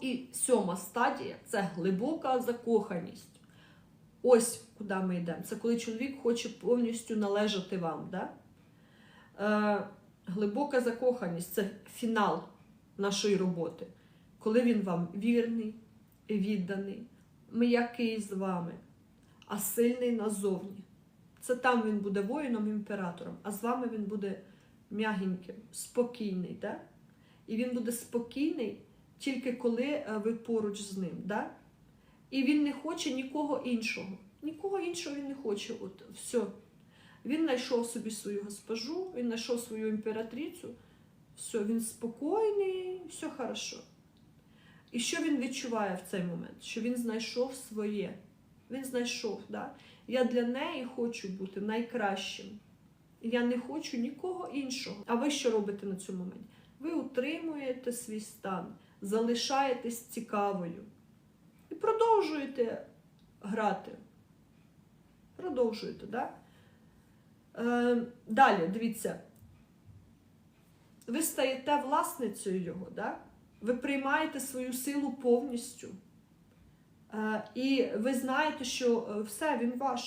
і сьома стадія це глибока закоханість. Ось куди ми йдемо. Це коли чоловік хоче повністю належати вам. Да? Е, глибока закоханість це фінал нашої роботи. Коли він вам вірний, відданий, м'який з вами, а сильний назовні. Це там він буде воїном, імператором, а з вами він буде м'ягеньким, спокійний. Да? І він буде спокійний тільки коли е, ви поруч з ним. Да? І він не хоче нікого іншого. Нікого іншого він не хоче. От все. Він знайшов собі свою госпожу, він знайшов свою імператрицю. Все, він спокійний, все хорошо. І що він відчуває в цей момент? Що він знайшов своє. Він знайшов, да? я для неї хочу бути найкращим. Я не хочу нікого іншого. А ви що робите на цьому моменті? Ви утримуєте свій стан, залишаєтесь цікавою і продовжуєте грати. Продовжуєте? Да? Е, далі, дивіться. Ви стаєте власницею його, да? ви приймаєте свою силу повністю. Е, і ви знаєте, що е, все, він ваш.